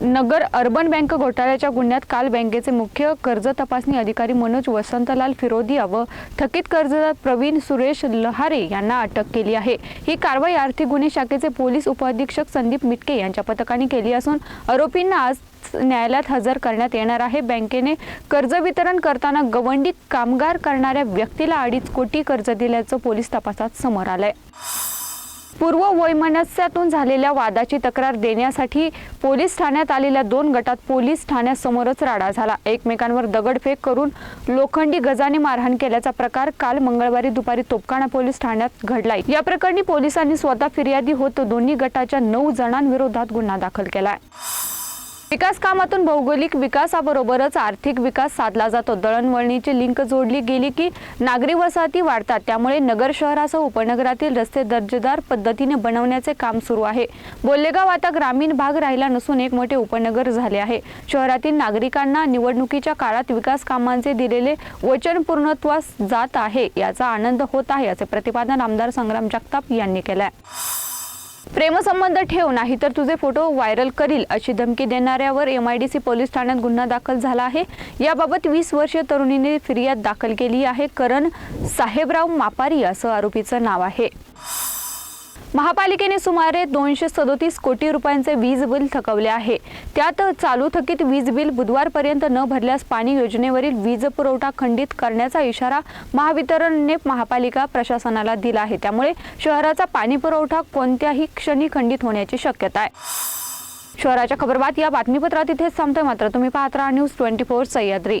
नगर urban bank घोटाळ्याच्या गुन्ह्यात काल बँकेचे मुख्य कर्ज तपासणी अधिकारी मनोज वसंतलाल फिरोदिया व थकीत कर्जदार प्रवीण सुरेश लहारे यांना अटक केली आहे. ही कारवाई आर्थिक गुन्हे शाखेचे पोलीस उपअधीक्षक संदीप मिटके यांच्या पथकाने केली असून आरोपींना आज न्यायालयात हजर करण्यात येणार आहे. बँकेने कर्ज वितरण करताना गवंडी कामगार करणाऱ्या व्यक्तीला अडीच कोटी कर्ज दिल्याचं पोलीस तपासात समोर आलंय. पूर्व वैमनस्यातून झालेल्या वादाची तक्रार देण्यासाठी पोलीस ठाण्यात आलेल्या दोन गटात पोलीस ठाण्यासमोरच राडा झाला. एकमेकांवर दगडफेक करून लोखंडी गजाने मारहाण केल्याचा प्रकार काल मंगळवारी दुपारी तोपकाणा पोलीस ठाण्यात घडलाय. या प्रकरणी पोलिसांनी स्वतः फिर्यादी होत दोन्ही गटाच्या नऊ जणांविरोधात गुन्हा दाखल केलाय. विकास कामातून भौगोलिक विकासाबरोबरच आर्थिक विकास साधला जातो. दळणवळणीची लिंक जोडली गेली की नागरी वसाहती वाढतात. त्यामुळे नगर शहरासह उपनगरातील रस्ते दर्जेदार पद्धतीने बनवण्याचे काम सुरू आहे. बोल्लेगाव आता ग्रामीण भाग राहिला नसून एक मोठे उपनगर झाले आहे. शहरातील नागरिकांना निवडणुकीच्या काळात विकास कामांचे दिलेले वचन पूर्णत्वास जात आहे याचा आनंद होत आहे असे प्रतिपादन आमदार संग्राम जगताप यांनी केलं आहे प्रेमसंबंध ठेव नाही तर तुझे फोटो व्हायरल करील अशी धमकी देणाऱ्यावर M I D C police ठाण्यात गुन्हा दाखल झाला आहे. याबाबत वीस वर्षीय तरुणीने फिर्याद दाखल केली आहे. करण साहेबराव मापारी असं आरोपीचं नाव आहे. महापालिकेने सुमारे दोनशे सदोतीस कोटी रुपयांचे वीज बिल थकवले आहे. त्यात चालू थकीत वीज बिल बुधवारपर्यंत न भरल्यास पाणी योजनेवरील वीज पुरवठा खंडित करण्याचा इशारा महावितरणने महापालिका प्रशासनाला दिला आहे. त्यामुळे शहराचा पाणी पुरवठा कोणत्याही क्षणी खंडित होण्याची शक्यता आहे. शहराच्या खबरबात या बातमीपत्रात इथेच थांबतोय मात्र तुम्ही पाहत राहा न्यूज ट्वेंटी फोर सह्याद्री.